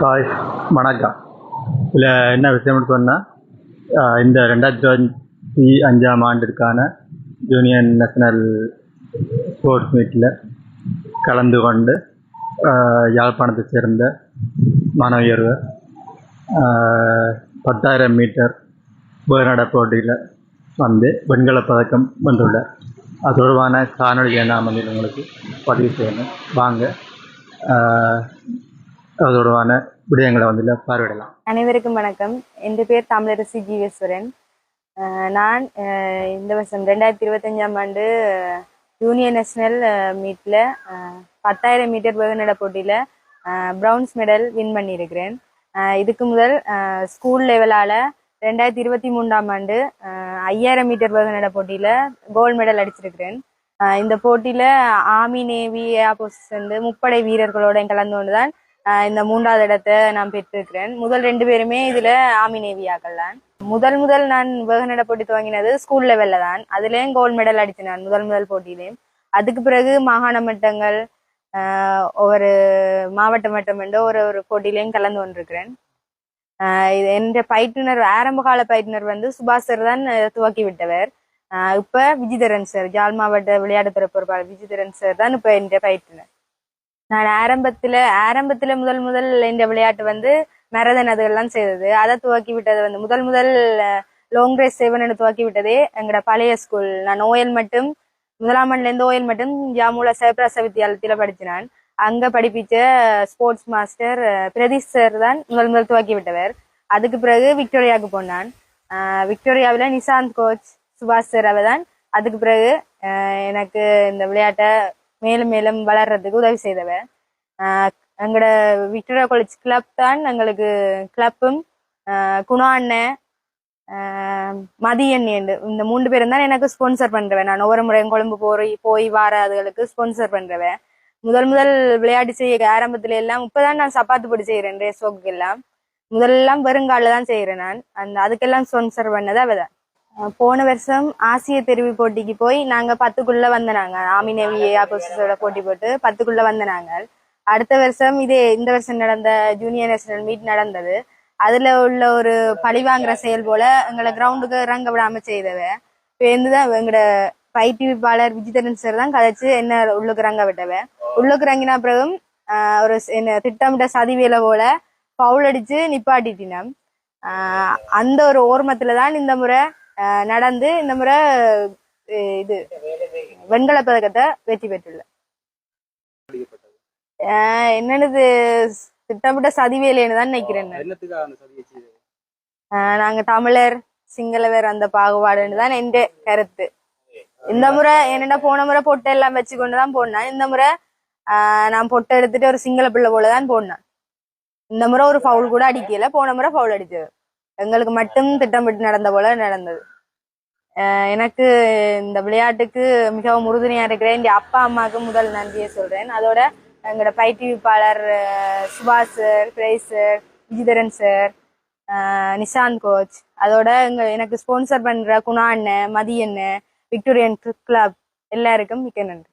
Hi வணக்கம். இதில் என்ன விஷயம்னு சொன்னால் இந்த ரெண்டாயிரத்தி அஞ்சாம் ஆண்டிற்கான ஜூனியர் நேஷனல் ஸ்போர்ட்ஸ் மீட்டில் கலந்து கொண்டு யாழ்ப்பாணத்தை சேர்ந்த மாணவியர்கள் பத்தாயிரம் மீட்டர் வேறுநட போட்டியில் வந்து வெண்கல பதக்கம் வென்றுள்ளார். அது தொடர்பான காணொலியை நான் வந்து உங்களுக்கு பதிவு செய்யணும். வாங்க தொடர்பான விடயங்களை வந்து பார்வையிடலாம். அனைவருக்கும் வணக்கம். என் பேர் தமிழரசி ஜீவேஸ்வரன். நான் இந்த வருஷம் ரெண்டாயிரத்தி இருபத்தஞ்சாம் ஆண்டு யூனியன் நேஷனல் மீட்டில் பத்தாயிரம் மீட்டர் வேகநட போட்டியில் ப்ரௌன்ஸ் மெடல் வின் பண்ணியிருக்கிறேன். இதுக்கு முதல் ஸ்கூல் லெவலால் ரெண்டாயிரத்தி இருபத்தி மூன்றாம் ஆண்டு ஐயாயிரம் மீட்டர் வேகநட போட்டியில் கோல்டு மெடல் அடிச்சிருக்கிறேன். இந்த போட்டியில் ஆர்மி நேவி ஏர்போர்ஸ் வந்து முப்படை வீரர்களோட கலந்து கொண்டு தான் இந்த மூன்றாவது இடத்தை நான் பெற்றிருக்கிறேன். முதல் ரெண்டு பேருமே இதுல ஆமி நேவியாக்கள் தான். முதல் முதல் நான் வேகநட போட்டி துவங்கினது ஸ்கூல் லெவல்ல தான். அதுலயும் கோல்டு மெடல் அடிச்சேன் நான் முதல் முதல் போட்டியிலையும் அதுக்கு பிறகு மாகாண மட்டங்கள் ஒவ்வொரு மாவட்ட மட்டம் என்று ஒரு ஒரு போட்டியிலையும் கலந்து கொண்டிருக்கிறேன். இது என்ற பயிற்றுனர் ஆரம்ப கால பயிற்றுனர் வந்து சுபாஷ் சார் தான் துவக்கி விட்டவர். இப்ப விஜிதரன் சார் ஜாழ் மாவட்ட விளையாட்டுத்துறை பொறுப்பாளர் விஜிதரன் சார் தான் இப்ப என்ற பயிற்றுனர். நான் ஆரம்பத்துல ஆரம்பத்துல முதல் முதல் இந்த விளையாட்டு வந்து மரதன் அதுகள்லாம் செய்தது. அதை துவக்கி விட்டது வந்து முதல் முதல் லாங் ரேஸ் செவன் துவக்கி விட்டதே எங்களோட பழைய ஸ்கூல் நான் ஓயல் மட்டும் முதலாம் ஆண்டுல இருந்து ஓயல் மட்டும் ஜாமூல சிவபிராச வித்தியாலயத்துல படிச்சினான். அங்க படிப்பிச்ச ஸ்போர்ட்ஸ் மாஸ்டர் பிரதீஷ் சார் தான் முதல் முதல் துவக்கி விட்டவர். அதுக்கு பிறகு விக்டோரியாவுக்கு போனான். விக்டோரியாவில் நிசாந்த் கோச் சுபாஷ் சார் அவர் தான் அதுக்கு பிறகு எனக்கு இந்த விளையாட்டை மேலும் மேலும் வளர்றதுக்கு உதவி செய்தவர். எங்களோட விக்டோரியா காலேஜ் கிளப் தான் எங்களுக்கு கிளப்பும் குணா அண்ணன் ஆஹ் மதியன் என்று இந்த மூன்று பேரும் தான் எனக்கு ஸ்பான்சர் பண்றவன் நான் ஒவ்வொரு முறையும் கொழும்பு போய் போய் வார அதுகளுக்கு ஸ்பான்சர் பண்றவன் முதல் முதல் விளையாட்டு செய்ய ஆரம்பத்துல எல்லாம் இப்பதான் நான் சப்பாத்து போட்டு செய்யறேன் ரேஸ் எல்லாம். முதல்லாம் வெறுங்கால தான் செய்யறேன் நான். அந்த அதுக்கெல்லாம் ஸ்பான்சர் பண்ணது அவதான் போன வருஷம் ஆசிய தெருவி போட்டிக்கு போய் நாங்க பத்துக்குள்ள வந்த நாங்க ஆமினேவி ஆப்போசிஸோட போட்டி போட்டு பத்துக்குள்ள வந்த நாங்கள் அடுத்த வருஷம் இதே இந்த வருஷம் நடந்த ஜூனியர் நேஷனல் மீட் நடந்தது. அதுல உள்ள ஒரு பழிவாங்குற செயல் போல எங்களை கிரவுண்டுக்கு இறங்க விடாம செய்தவ. பேருந்துதான் எங்களோட பயிற்றுவிப்பாளர் விஜிதரன் சார் தான் கதைச்சு என்ன உள்ளுக்கு இறங்க விட்டவ. உள்ளுக்கு இறங்கின பிறகும் ஆஹ் ஒரு என்ன திட்டமிட்ட சதிவேலை போல பவுல் அடிச்சு நிப்பாட்டிட்டினம். ஆஹ் அந்த ஒரு ஓர்மத்துல தான் இந்த முறை நடந்து இந்த முறை இது வெண்கல பதக்கத்தை வெற்றி பெற்றுள்ள. ஆஹ் என்னன்னு திட்டமிட்ட சதிவேலைன்னு தான் நினைக்கிறேன் ஆஹ் நாங்க தமிழர் சிங்களவர் அந்த பாகுபாடுன்னு தான் எந்த கருத்து. இந்த முறை என்னடா போன முறை பொட்டை எல்லாம் வச்சு கொண்டுதான் தான் இந்த முறை ஆஹ் நான் பொட்டை எடுத்துட்டு ஒரு சிங்கள பிள்ளை போல தான் இந்த முறை ஒரு ஃபவுல் கூட அடிக்கல. போன முறை ஃபவுல் அடிச்சது. எங்களுக்கு மட்டும் திட்டமிட்டு நடந்த போல நடந்தது. எனக்கு இந்த விளையாட்டுக்கு மிகவும் உறுதுணையா இருக்கிறேன். என் அப்பா அம்மாவுக்கு முதல் நன்றியை சொல்றேன். அதோட எங்களோட பயிற்றுவிப்பாளர் Subash sir Grace sir Vijitharan sir Nishanth coach. அதோட எங்க எனக்கு ஸ்பான்சர் பண்ற குணா அண்ணன் மதி அண்ணன் விக்டோரியன் கிளப் எல்லாருக்கும் மிக்க நன்றி.